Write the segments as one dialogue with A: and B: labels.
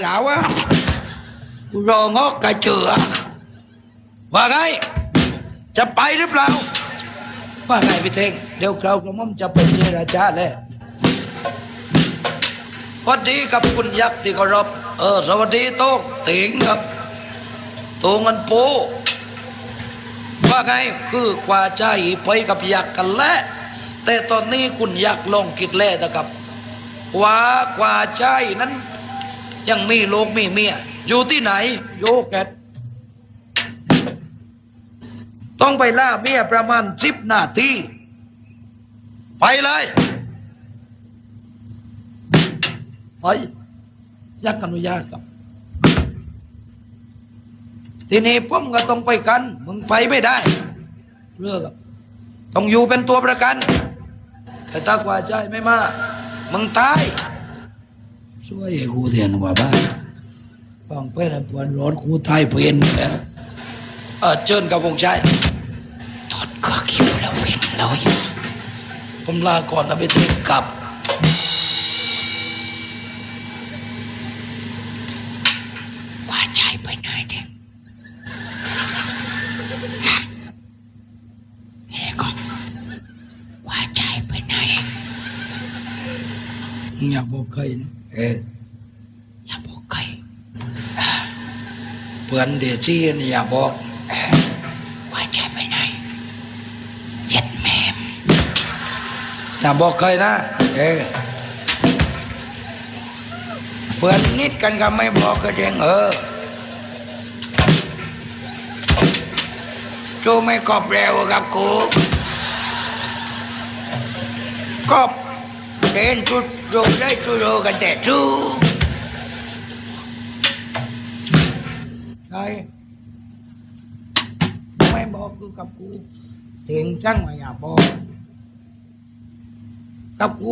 A: หลาวะกูรองอกกระเจือว่าไงจะไปหรือเปล่า ว่าไงพี่เท่งเดี๋ยวเรากระม่อมจะไปเจรจาแล้วสวัสดีครับคุณยักษ์ที่เคารพเออสวัสดีโต๊ะติงครับโตเงินปูว่าไงคือกว่าใจไปกับยักษ์กันแล้วแต่ตอนนี้คุณยักษ์ลงคิดแล้วนะครับว่ากว่าใจนั้น ยังมีลูกมีเมียอยู่ที่ไหนโยแกตต้องไปล่าเมียประมาณสิบนาทีไปเลยไปยักษ์อนุญาตครับทีนี้ผมก็ต้องไปกัน มึงไปไม่ได้เรื่องครับต้องอยู่เป็นตัวประกัน แต่ถ้ากว่าใจไม่มามึงตาย ช่วยให้กูเทียนกว่าบ้านฟังไปนะปวนร้อนกูตายเปลี่ยนแล้วเออเชิญกับวงชายถอดก็คิวแล้ววิ่งแล้วผมลาก่อนนะไปถึงกลับ
B: กว่าใจไปไหนเด็กเฮ้ยก่อนกว่าใจไปไหน
A: อย่าบอกใครนะ เออ
B: อย่าบอกใคร
A: เพื่อนเดชี่นี่อย่าบอก
B: กว่าใจไปไหนเย็ดแมม
A: อย่าบอกใครนะ เออเพื่อนนิดกันก็ไม่บอกก็เด้งเออจูไม่กอบแล้วกับกูกอบเดินจุด โรได้จุดโรกันแต่จูใช่ไม่บอกคือกับกูเตียงจังมาอย่าบอกกับกู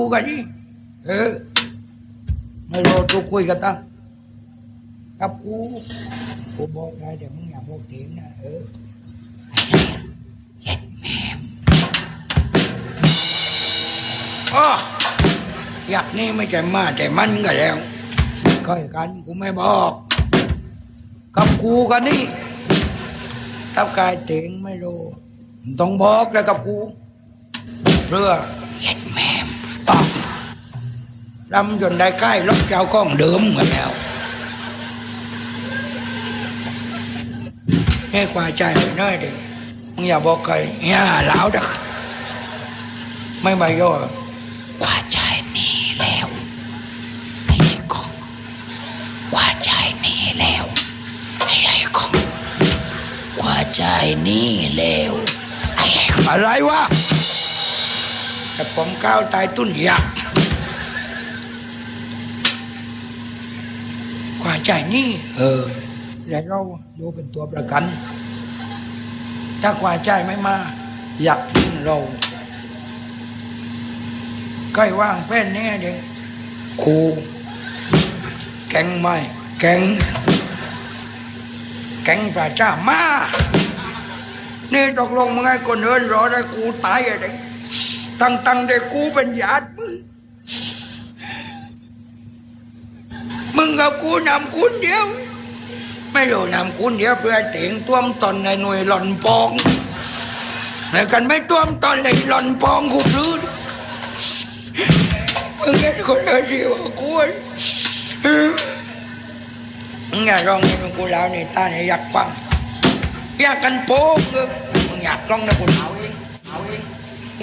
A: ยักับกูกูบอยากเถียงนะเออ
B: เย็ดแมม
A: อ๋ออยากนี่ไม่ใช่มาแต่มันก็แล้วค่อยกันกูไม่บอกกับกูกันนี่ถ้ากายเถียงไม่รู้ต้องบอกแล้วกับกูเพื่อ
B: เย็ดแมม
A: ตอบลำจนได้ใกล้รถเจ้าข้องเดิมเหมือนแล้วให้กว่าใจไปน่อยดิมึงอย่าบอกใครอย่าเหลาดักไม่มาย่อ ก
B: ว่าใจหนีแล้วอะ
A: ไรวะแต่ผมก้าวตายตุ้นยักกว่าใจนี่เออแล้วเราอยู่เป็นตัวประกัน ถ้ากว่าใจไม่มาอยากกินเราใกล้ว่างแป้นแน่เด็ครูแกงไม่แกง แกงปลาจ้ามา นี่ตกลงมึงให้คนอื่นรอได้กูตายอะไรตั้งตั้งได้กูเป็นญาติมึง มึงกับกูนำคุณเดียว ไม่รู้นำคุณเดียวเพื่อเตียงต้วมตอนในหน่วยหล่อนปองแต่กันไม่ต้วมตอนเลยหล่อนปองกูพลื้นมึงเห็นคนเดีกว่ากูมึง อย่าร้องให้มึงกูแล้วนี่ตาเนี่ยอยากฟังอยากกันโป๊กเออมึงอยากกล้องนะกูเอาเองเอาเอง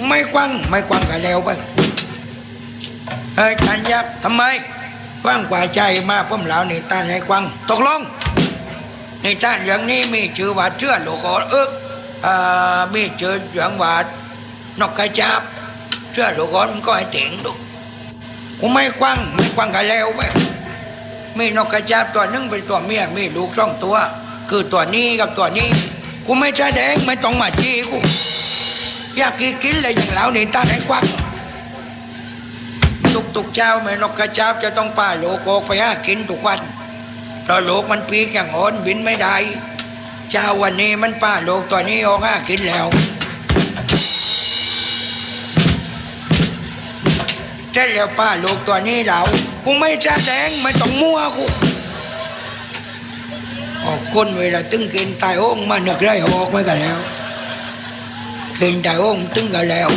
A: ไม่กว้างไม่กว้างก็แล้วไปเฮ้ยท่านยักษ์ทำไมกว้างกว่าใจมากผมแล้วนี่ท่านให้กว้างตกลงนี่ท่านอย่างนี้มีชื่อว่าเชื่อโลกอเอิกเออมีชื่ออย่างว่านกกระจาบเชื่อโลกอมันก็ให้เถียงดูกูไม่กว้างไม่กว้างก็แล้วไป มีนกกระจาบตัวนึงเป็นตัวเมียมีลูกสองตัว คือตัวนี้กับตัวนี้ กูไม่แสดงไม่ต้องมาจี้กู อยากกินกินเลยอย่างเหล่านี่ตาไหนกว้างทุกตุกเจ้าแม่นกกระจาบจะต้องป้าโลกออกไปหากินทุกวันเพราะโลกมันปีกอย่างอ่อนบินไม่ได้เจ้าวันนี้มันป้าโลกตัวนี้ออกหากินแล้วเสร็จแล้วป้าโลกตัวนี้เรา กูไม่แดงไม่ต้องมั่วกูออกคนเวลาตึงกินตายโอ่งมานึกไรออกไม่กันแล้วกินตายโอ่งตึงกันแล้ว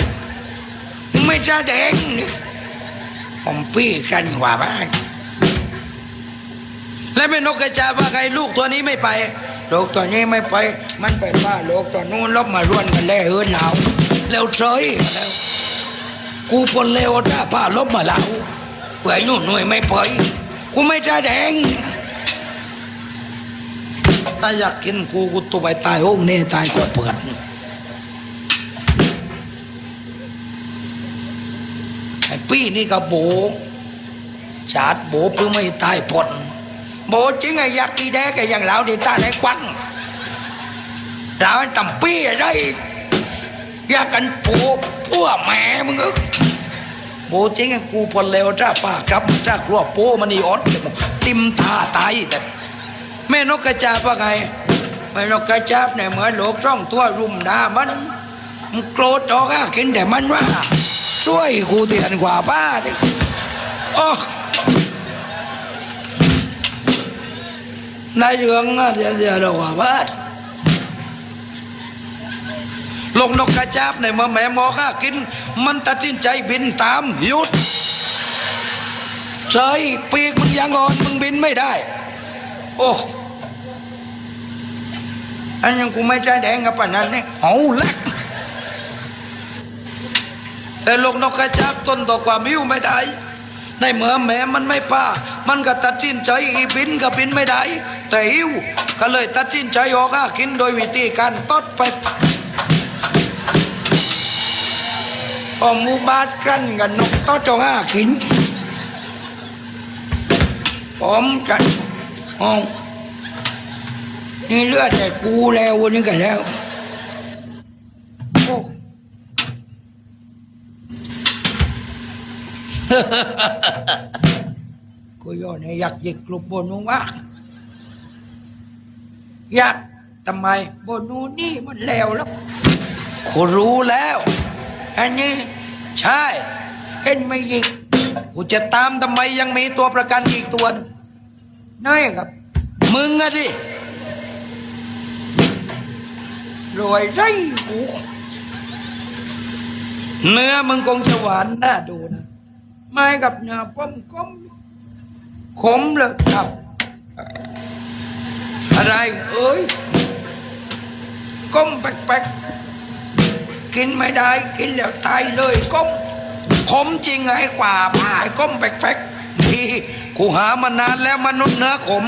A: ไม่แดงนี่ผมพี่กันกว่าบ้าน
C: แล้วแม่นกกระจาว่าไงลูกตัวนี้ไม่ไป
A: โลกตัวนี้ไม่ไป มันไปป้าโลกตัวนู้นลบมาร่วนกันแล้วเฮือนเหลา
C: แล้วเฉย
A: แล้ว
C: กูพลเลวถ้าผ้าลบมาแล้ว
A: เผื่อนู่นหน่วยไม่ไปกูไม่แดง
C: ถ้าอยากกินกูกูตัวไปตายโอ้งนี่ตายก็เปิด
A: ไอ้ปี้นี่ก็โบชาดโบเพื่อไม่ตายผลโบจริงไอ้ยักษ์อีแดกไอ้ยังเหลาดีตาในควันเหลาไอ้ตำปี้อะไรอยากกันปูพวกแม่มึงเออ
C: โบจริงกูพลเลวถ้าป้าครับถ้าครัวโปมันนี่อดติมท่าตายแต่แม่นกกระจาบว่าไง
A: ไม่นกกระจับเนี่ยเหมือนโลกช่องทั่วรุมดามันมันโกรธออกอะกินแต่มันว่า
C: ช่วยกูเตียนกว่าป้าดิ
A: โอ้นายเรืองอะเสียเสียดอกว่าบ้า
C: ลงนกกระจาบในเมื่อแม่หมอข้ากิน มันตัดสินใจบินตามหยุดเฉยปีกมึงยังอ่อนมึงบินไม่ได้
A: โอ้อันยังกูไม่ใจแดงกับปานนั้นเนี่ย
C: เอาลักแต่ลูกนกกระจาบต้นต่อความหิวไม่ได้ ในเมื่อแม่มันไม่ป้า มันก็ตัดสินใจอีบินก็บินไม่ได้ แต่หิวก็เลยตัดสินใจออกหากินโดยวิธีการตดไป
A: อมูบาดกันกันนกต้อจงห้าขินผมกันห้องนี่เลือดแต่กูแล้ววันนี้กันแล้วโอ้กูโยนให้ยักษ์ยิกกลุบบนนู้นว่ายักทำไมบนนู้นนี่มันแล้วแล้ว
C: กูรู้แล้ว
A: อันนี้
C: ใช่
A: เห็นไม่ยิก
C: กูจะตามทำไมยังมีตัวประกันอีกตัวนึ่ง
A: น้อยครับ
C: มึงอะดิ
A: รวยไรกู
C: เนื้อมึงคงจะหวานน่าดูนะ
A: ไม่กับเนื้อป้อมก้มขมเลยครับ อะไรเอ้ยก้มแปลกๆ กินไม่ได้กินแล้วตายเลยก้ม
C: ขมจริงไอ้กว่า
A: ผายก้มแปลก
C: พี่กูหามานานแล้วมนุษย์เนื้อขม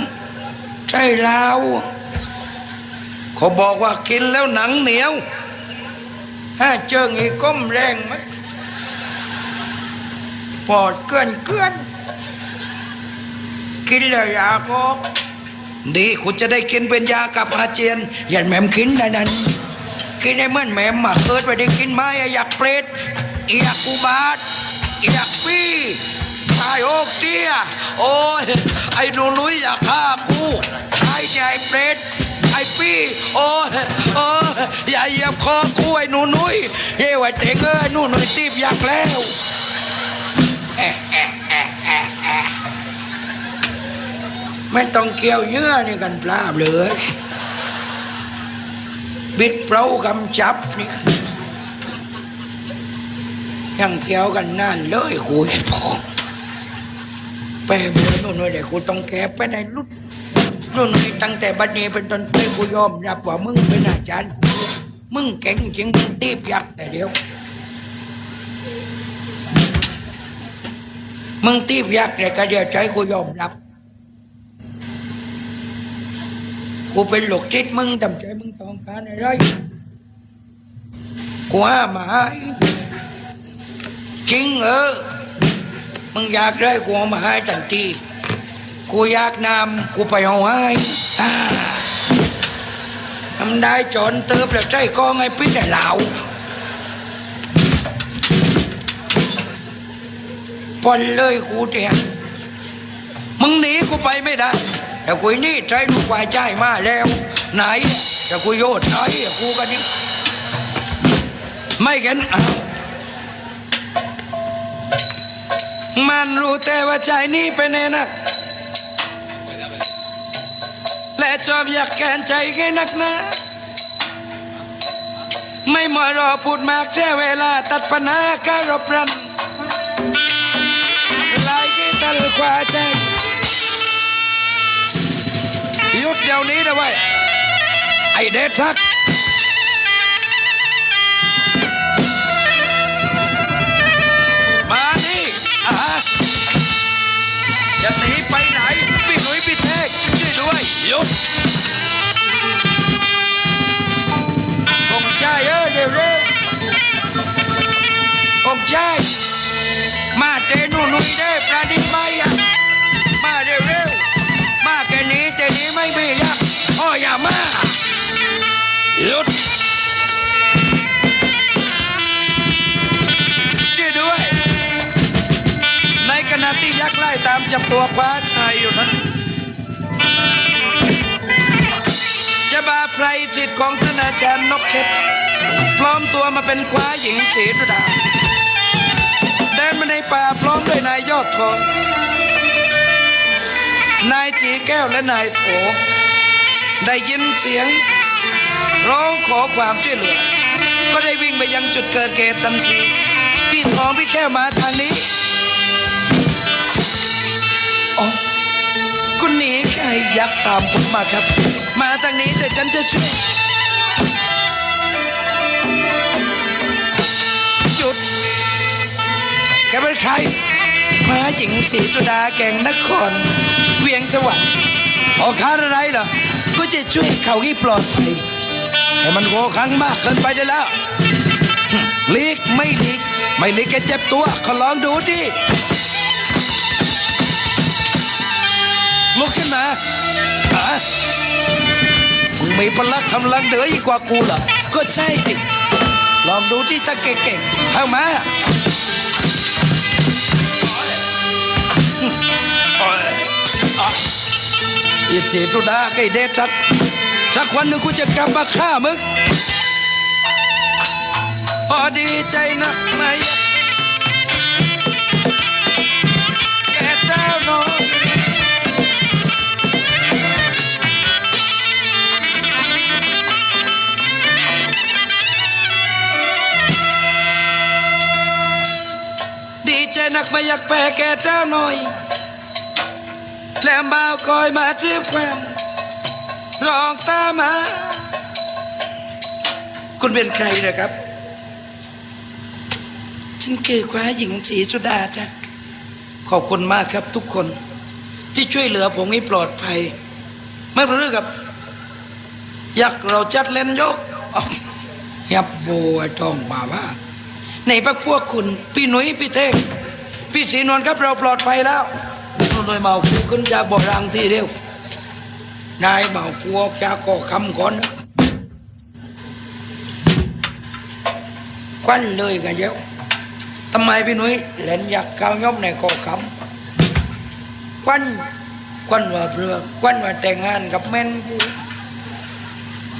A: ใช่แล้ว
C: เขาบอกว่ากินแล้วหนังเหนียว
A: ถ้าเจออีกก้มแรงไหมปอดเกื่อนเกื่อนกินแล้วอยากออก
C: ดีกูจะได้กินเป็นยากับอาเจียน
A: อย่าแหม่มกินนะนั้น กินให้เหมื่อนแม่มาเกิดไปได้กินไหมอยากเปรตอยากกูบาทอยากปี้ตายโอกเตี้ย
C: โอ้ยไอ้หนูนุ้ยอยากฆ่ากู
A: ตายใจเปรตไอ้ปี้
C: โอ้ยโอ้ยอย่าเหยียบคอกูไอ้หนูนุ้ย
A: เฮ้ยว่าเต็งเอ้ยนูนหน่อยตีบอยากแล้วไม่ต้องเกี่ยวเยื่อนี่กันปลาบเลย บิดเปล่ากำจับนี่ยังเกี่ยวกันนั่นเลยกูเนี่ยพอแปรเบอร์นู่นหน่อยเดี๋ยวกูต้องแก้ไปในรุ่นนู่นหน่อยตั้งแต่บัดนี้เป็นต้นไปกูยอมรับว่ามึงเป็นอาจารย์กูมึงเก่งจริงมึงตีบยักษ์แต่เดียวมึงตีบยักษ์แต่ก็เดียวใจกูยอมรับ กูเป็นหลกจิตมึงทำใจ ต้องการอะไรกูห้ามมาให้จริงเออมึงอยากได้กูเอามาให้ทันทีกูอยากนำกูไปเอาให้ทำได้จนเติบแล้วใจกองไอ้พิษไอ้เหล่าปนเลยกูเดีย
C: มึงหนีกูไปไม่ได้
A: แต่กูนี่ใจลูกวายใจมาแล้ว
C: ไหน
A: แต่กูโยดใจกูกันนี่
C: ไม่กันมันรู้แต่ว่าใจนี้เป็นเองนะและจอบอยากแกนใจแค่นักนะ ไม่มารอพูดมากแค่เวลาตัดปัญหาการรบรันลายกี่ตันกว่าใจหยุดเดี๋ยวนี้นะเว้ย ไอเดชักมานี่อ่าจะหนีไปไหนพี่หนุ่ยพี่เทกช่วยด้วยหยุด
A: องค์ชายเออเร็วเร็วองค์ชายมาเตนูนุยได้ประดิษฐ์ไม่อะมาเร็วเร็วมาแค่นี้แต่นี้ไม่มียักอ้ออย่ามา
C: หยุดช่วยด้วย ในขณะที่ยักษ์ไล่ตามจับตัวคว้าชายอยู่นั้นจะบาไพรจิตของท่านอาจารย์นกเข็ดปลอมตัวมาเป็นคว้าหญิงเฉดดาเดินมาในป่าพร้อมด้วยนายยอดทองนายจีแก้วและนายโถได้ยินเสียง ร้องขอความช่วยเหลือ ก็ได้วิ่งไปยังจุดเกิดเหตุทันทีพี่ทองพี่แค่มาทางนี้อ๋อคุณหนีใครยักษ์ตามผมมาครับ มาทางนี้แต่ฉันจะช่วยหยุดแกเป็นใครม้าหญิงศรีสุดาแก่งนคร เวียงจังหวัดออกค้าอะไรเหรอก็จะช่วยเขาที่ปลอดภัย แต่มันโกครั้งมากเกินไปได้แล้วหลีกไม่ลีก ไม่ลีกแกเจ็บตัวขอลองดูดิลุกขึ้นมาฮะมึงมีพลังกำลังเหนือยิ่งกว่ากูเหรอก็ใช่ดิลองดูที่ตาเก่งๆเข้ามาอีเสียตุดาไก่เดชชัก สักวันหนึ่งกูจะกลับมาฆ่ามึงพอดีใจนะไม่แก่เจ้าน้องดีใจนักไม่อยากแพ้แก่เจ้าหน่อย แล้วบ่าวคอยมาจีบแควน รองตามมา คุณเป็นใครนะครับ ฉันคือคว้าหญิงสีจุดาจ้ะขอบคุณมากครับทุกคน ที่ช่วยเหลือผมให้ปลอดภัย ไม่เป็นเรื่องกับอยากเราจัดเล่นยกออกยับโบยทองบ่าว่าในพักพวกคุณ พี่หนุ่ยพี่เทกพี่ศรีนวลครับเราปลอดภัยแล้วนุ่นหน่อยเมาคูขึ้นจากบ่อรังที่เร็ว นายเมาคูออกจากก่อคำก่อนนะควันเลยกันเยอะทำไมพี่นุ่ยเล่นอยากก้าวยบในก่อคำควันควันว่าเรือควันว่าแต่งงานกับแม่นกู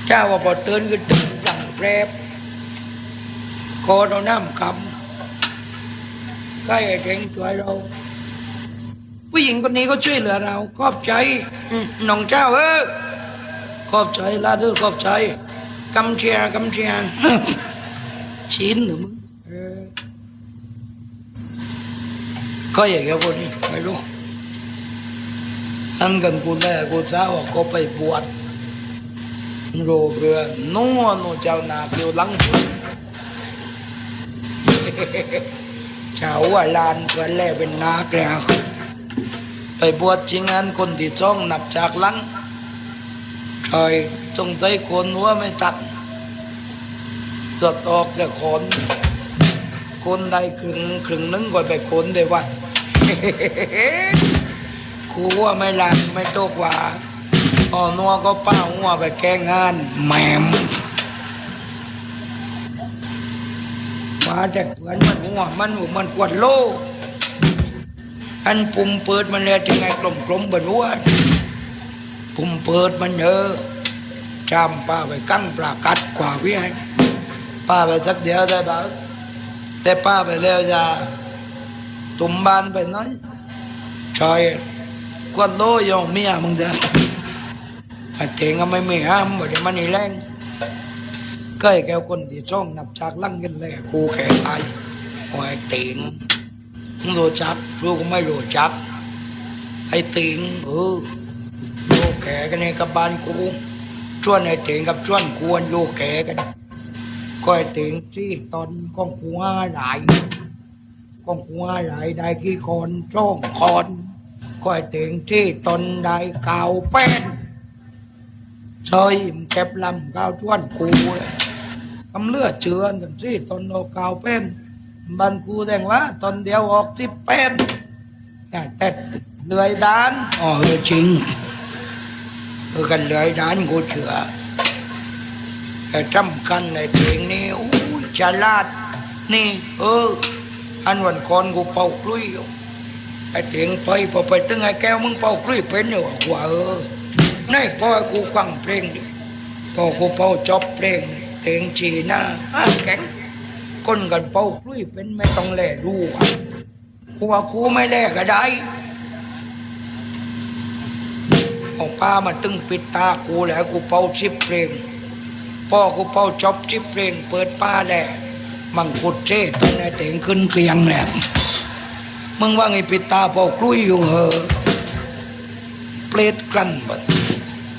C: เจ้าว่าพอเตือนก็ตื่นหลังแปรบโคโนน้ำคำใกล้เก่งช่วยเรา ผู้หญิงคนนี้ก็ช่วยเหลือเรา ขอบใจอืมน้องเจ้าเออขอบใจลาเด้อขอบใจกำเชียร์กำเชียร์ชินหรือมึงเออก็อย่างเงี้ยพวกนี้ไม่รู้อันกันกูแน่กูเช้าว่าก็ไปบวชโรเรือนัวนัวเจ้านาเดียวหลังพื้นชาวว่าลานเพื่อนแล่เป็นนาแกล้วไป บวชจริงอันคนที่จ้องนับจากหลังชอยจงใจโคนหัวไม่ตัดเกิดออกจากโคนโคนได้ครึ่งครึ่งนึงก็ไปโคนได้วัดครูว่าไม่ลานไม่โตกว่าอ๋อนัวก็ป้าหัวไปแก้งานแหมมมาแต่เพื่อนมันหัวมันหัวมันกวดโล อันปุ่มเปิดมันเลยถึงไงกลมกลมบนหัวปุ่มเปิดมันเยอะจำป้าไปกั้งปลากัดกว่าพี่ให้ป้าไปสักเดียวได้บ้างแต่ป้าไปแล้วจะตุ่มบานไปน้อยชอยกวดโลยองเมียมึงจะ
A: ไอเตงก็ไม่มีห้ามว่าเดี๋ยวมันนี่แรงก็ไอ้แกวคนที่ช่องนับจากลังกันเลยกูแข่ตายโอ้ยไอเตง รู้จักรู้ก็ไม่รู้จักไอ้เตงเออโยแก่กันในกับบ้านกูชวนไอ้เตงกับชวนกวนโยแก่กันก็ไอ้เตงที่ตอนกองกูห้าหลายกองกูห้าหลายได้กี่คนช่องคอนก็ไอ้เตงที่ตอนได้เก่าวแป้นซอยเก็บลำก้าวชวนกูเลยกำเลือดเชือนกันสิตอนโอากาวเป็น บันกูแดงว่าตอนเดียวออกสิบเป็นแต่แต่เลื่อยดานอ๋อเออจริงเออกันเลื่อยดานกูเชื่อแต่จำกันในเพลงนี้อู้ยฉลาดนี่ เออ อันวันก่อนกูเป่ากลุยอยู่ไอ้เถียงไปพอไปตึงไอ้แก้วมึงเป่ากลุยเป็นอยู่กว่าเออในพ่อกูฟังเพลงดิพ่อกูเป่าจบเพลงเต็งจีหน้าอ้าแข็ง คนกันเป่าคลุยเป็นไม่ต้องแลรู้อะกูว่ากูไม่แลก็ได้เอาป้ามาตึงปิดตากูแล้วกูเป่าชิบเพลงพ่อกูเป่าจบชิบเพลง เปิดป้าแหละมังพุดเจ้ตอนไอ้เต็งขึ้นเกลียงแหละมึงว่าไงปิดตาเป่าคลุยอยู่เหรอเปลดกลั้นบัด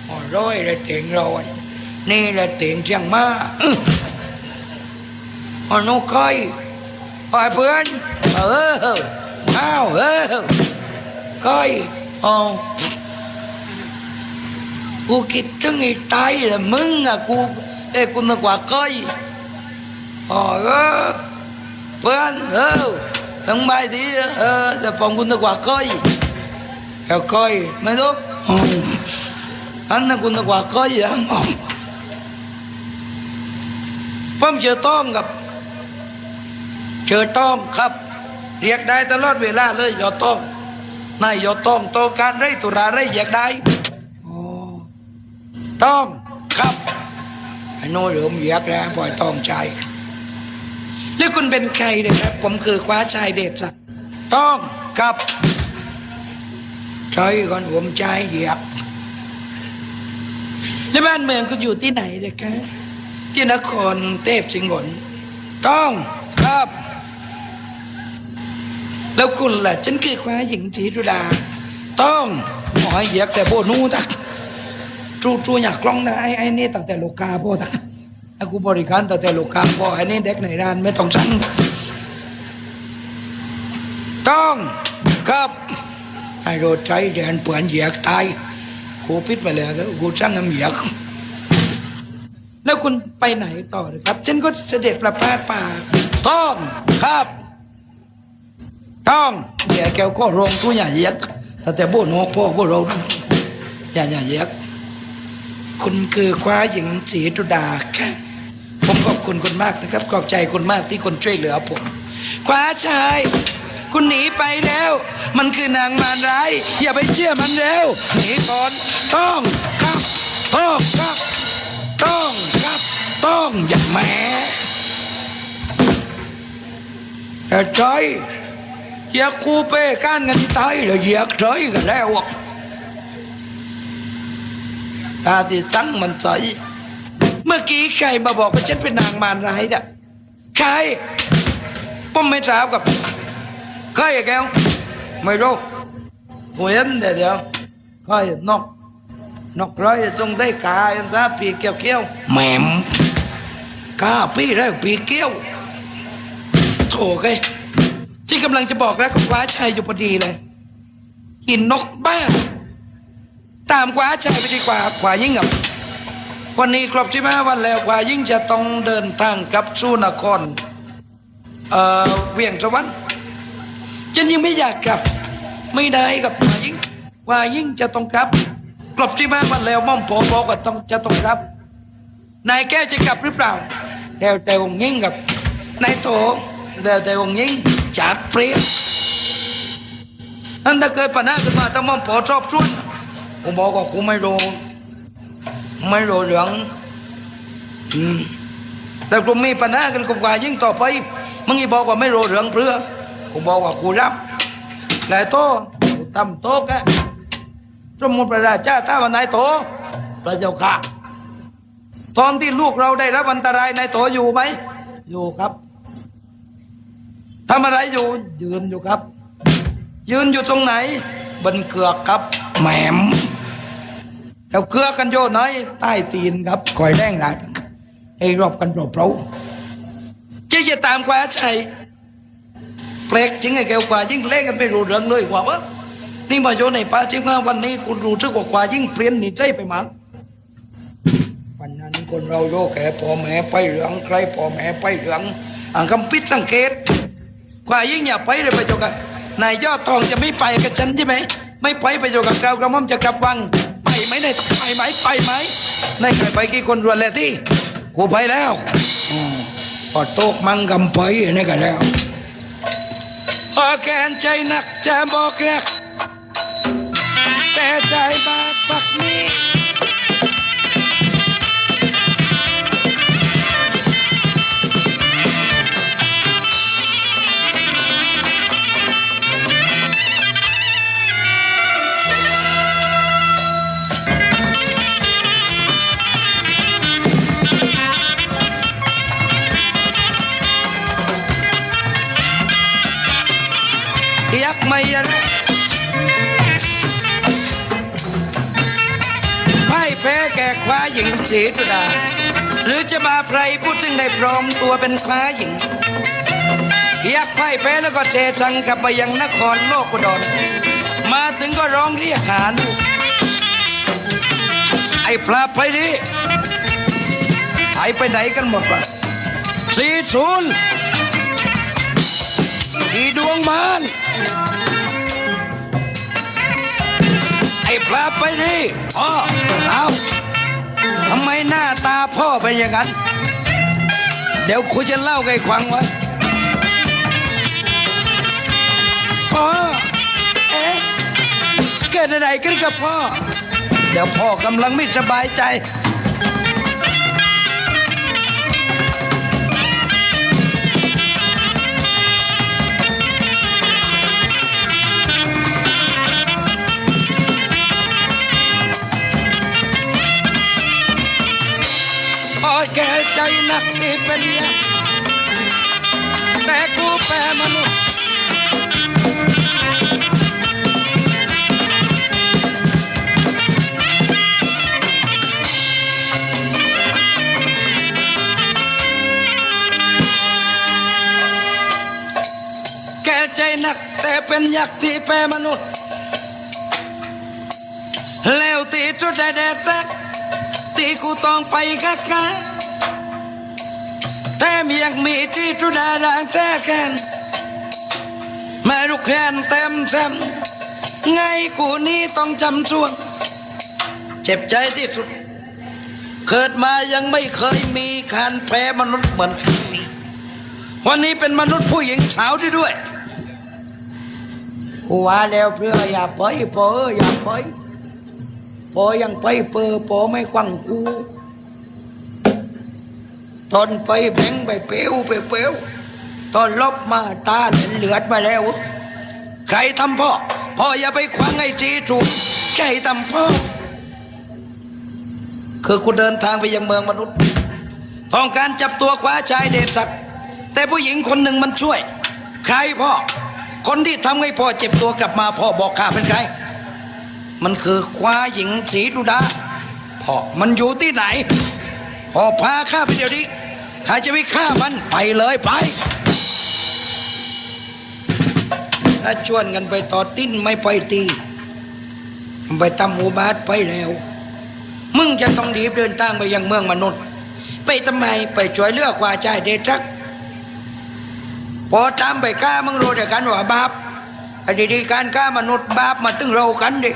A: อ๋อร้อยเลยเตียงร้อยนี่แหละเตียงเชียงมา อื้ออ๋อนุคอยไปเพื่อนเออเอาเออคอยอ๋อกูคิดถึงไอ้ตายละมึงอะกูเอ้กูนึกว่าคอยอ๋อเออเพื่อนเออทั้งใบดีเออแต่ผมกูนึกว่าคอย Theo coi mấy đốt ừ. Anh nó cũng quả coi gì anh không ผมเจอต้องกับ เจอต้องครับ เรียกได้ตลอดเวลาเลยยอต้องนายยอต้องต้องการไรตุราไรอยากได้ต้องครับไอ้โน้ยเริ่มอยากแล้วปล่อยต้องใจแล้วคุณเป็นใครเนี่ยครับ ผมคือคว้าชายเดชศักดิ์ต้องครับใช่ก่อนผมใจเหยียบแล้วบ้านเมืองคุณอยู่ที่ไหนเด็กคะที่นครเทพสิงห์หนต้องครับ แล้วคุณล่ะ ฉันคือคว้าหญิงจีรุดา ต้องหมอยเหยียกแต่โบนูตักจูจูอยากกล้องนะไอ้ไอ้นี่ตั้งแต่ลูกกาพ่อตักไอ้กูบริการตั้งแต่ลูกกาพ่อไอ้นี่เด็กในร้านไม่ต้องสั่งต้องครับไอ้รดใจเดินเปื่อนเหยียกตายกูปิดไปเลยก็กูช่างน้ำเหยียกแล้วคุณไปไหนต่อครับ ฉันก็เสด็จประพาสป่าต้องครับ ต้องเดี๋ยวแกก็ลงทุอย่าเยียกแต่แต่โบนอกพ่อโบเราอย่าอย่าเยียกคุณคือคว้าหญิงสีดุดาค่ะผมขอบคุณคุณมากนะครับ ขอบใจคุณมากที่คนช่วยเหลือผม คว้าชาย คุณหนีไปแล้ว มันคือนางมารร้าย อย่าไปเชื่อมันเร็วหนีก่อนต้องครับต้องครับต้องครับต้องอย่าแหมแต่ใจ อยากคูเป้ก้านกันที่ไทยเลยอยากใจกันแล้วตาที่จังมันใจเมื่อกี้ใครมาบอกว่าฉันเป็นนางมารร้ายน่ะใครผมไม่ทราบกับใครแกวไม่รู้ผมเห็นเดี๋ยวใครนกนกร้อยจงได้กาอันซาปีเกี้ยวเกี้ยวแหม่มกาปีแล้วปีเกี้ยวโถไง ที่กำลังจะบอกแล้วกับคว้าชัยอยู่พอดีเลยกินนกบ้าตามคว้าชัยไปดีกว่าขวายิ่งกับวันนี้ครบที่มาวันแล้วกว่ายิ่งจะต้องเดินทางกลับสู่นครเอ่อเวียงสวรรค์ฉันยังไม่อยากกลับ ไม่ได้กับกว่ายิ่งกว่ายิ่งจะต้องกลับกลับที่มาวันแล้วม่อมโผบอกว่าต้องจะต้องกลับนายแก้จะกลับหรือเปล่าแล้วแต่องยิ่งกับนายโถแล้วแต่องยิ่ง จัดเปรี้ยนั่นถ้าเกิดปัญหาขึ้นมาต้องมอมโผชอบชวนผมบอกว่ากูไม่รู้ไม่รู้เรื่องแต่กลุ่มมีปัญหากันกลุ่มกว่ายิ่งต่อไปมึงอีบอกว่าไม่รู้เรื่องเพื่อกูบอกว่ากูรับหลายโตกูทำโตกะสมมุติพระราชาถ้าวันไหนโต
C: พระเจ้าค่ะตอนที่ลูกเราได้รับอันตรายนายโตอยู่ไหมอยู่ครับ ทำอะไรอยู่ ยืนอยู่ครับ ยืนอยู่ตรงไหน บนเกือกครับแหมมแล้วเกลือกันโยน้อยใต้ตีนครับคอยแรงหลังให้รอบกันเปล่าๆจะจะตามกว่าใจแปลกจริงไอ้แกวกว่ายิ่งเล่นกันไปรู้เรื่องเลยกว่าวะนี่มาโยในป่าที่มาวันนี้คุณรู้ทึกว่ากว่ายิ่งเปลี่ยนนิสัยไปมั้งวันนั้นคนเราโยกแก่พอแม่ไปเหลืองใครพอแม่ไปเหลืองอ่างคำพิษสังเกต กว่ายิ่งอย่าไปเลยไปโยกันนายยอดทองจะไม่ไปกับฉันใช่ไหมไม่ไปไปโยกับเรากระม่อมจะกลับวังไปไหมนายไปไหมไปไหมนายเคยไปกี่คนรวนแล้วที่กูไปแล้วอืมพอโตกมังกำไปนี่กันแล้วพอแกนใจหนักจะบอกรักแต่ใจบาดปักนี้ หญิงสีตุดา หรือจะมาไพรผู้ซึ่งได้พร้อมตัวเป็นคว้าหญิงยักพ่แพ้แล้วก็เชชังกลับไปยังนครโลกุดรมาถึงก็ร้องเรียกหาลูกไอ้พระไปดิหายไปไหนกันหมดวะสีศูนย์อีดวงมานไอ้พระไปดิพ่อเอา ทำไมหน้าตาพ่อเป็นอย่างนั้น เดี๋ยวคุณจะเล่าให้ฟังไว้พ่อ เอ๊ะ เกิดอะไรขึ้นกับพ่อ เดี๋ยวพ่อกำลังไม่สบายใจ แก่ใจนักที่เป็นยักษ์แต่กูแปรมนุษย์ใจนักแต่เป็นยักษ์ที่แปรมนุษย์แล้วตีจุดใดแดดรักตีกูต้องไปกักกัน แต่มียังมีที่ทุดาดางแท้กันแม่ลูกแคนเต็มซ้ำไงกูนี้ต้องจำช่วง เจ็บใจที่สุด เกิดมายังไม่เคยมีการแพ้มนุษย์เหมือนครั้งนี้วันนี้เป็นมนุษย์ผู้หญิงสาวด้วย
A: กูว่าแล้วเพื่ออย่าไปพอเอ้ยอย่าไปพอยังไปเปอพอไม่ควังกู ตอนไปแบงไปเปลวไปเปลวตอนลบมาตาเหลือเหลือดมาแล้ว
C: ใครทำพ่อ พ่ออย่าไปคว้างไอ้จีถูกใครทำพ่อ คือคุณเดินทางไปยังเมืองมนุษย์ต้องการจับตัวคว้าชายเดชศักดิ์แต่ผู้หญิงคนหนึ่งมันช่วย ใครพ่อ คนที่ทำให้พ่อเจ็บตัวกลับมาพ่อบอกข้าเป็นใคร มันคือคว้าหญิงสีดุดาพ่อมันอยู่ที่ไหน พ่อพาข้าไปเดี๋ยวนี้ข้าจะไปฆ่ามันไปเลยไป
A: ถ้าชวนกันไปต่อติ้นไม่ไปตีไปทำอุบาทไปแล้ว มึงจะต้องรีบเดินทางไปยังเมืองมนุษย์ ไปทำไมไปช่วยเลือกว่าใจเดชักพอตามไปฆ่ามึงรู้แต่กันว่าบาปอดีๆการฆ่ามนุษย์บาปมาตึงเรากันดิ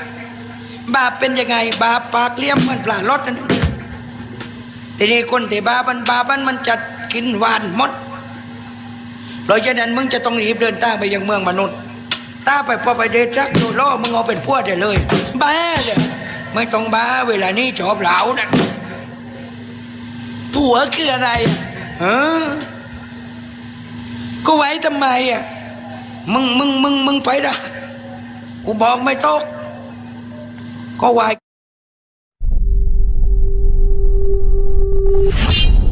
A: บาปเป็นยังไง บาปปากเลี้ยมเหมันปลาลดนั่น ทีนี้คนที่บาปมันบาปมันมันจะกินหวานมดเราะฉะนั้นมึงจะต้องรีบเดินทาไปยังเมืองมนุษย์ถ้าไปพอไปเดชักโดนล่อมึงเอาเป็นพวดได้เลยบ้าเลยไม่ต้องบ้าเวลานี้ชอบเหลานะผัวคืออะไรเออก็ไว้ทำไมอะมึงมึงมึงมึงไปดักกูบอกไม่ตกก็ไว้ Thank you.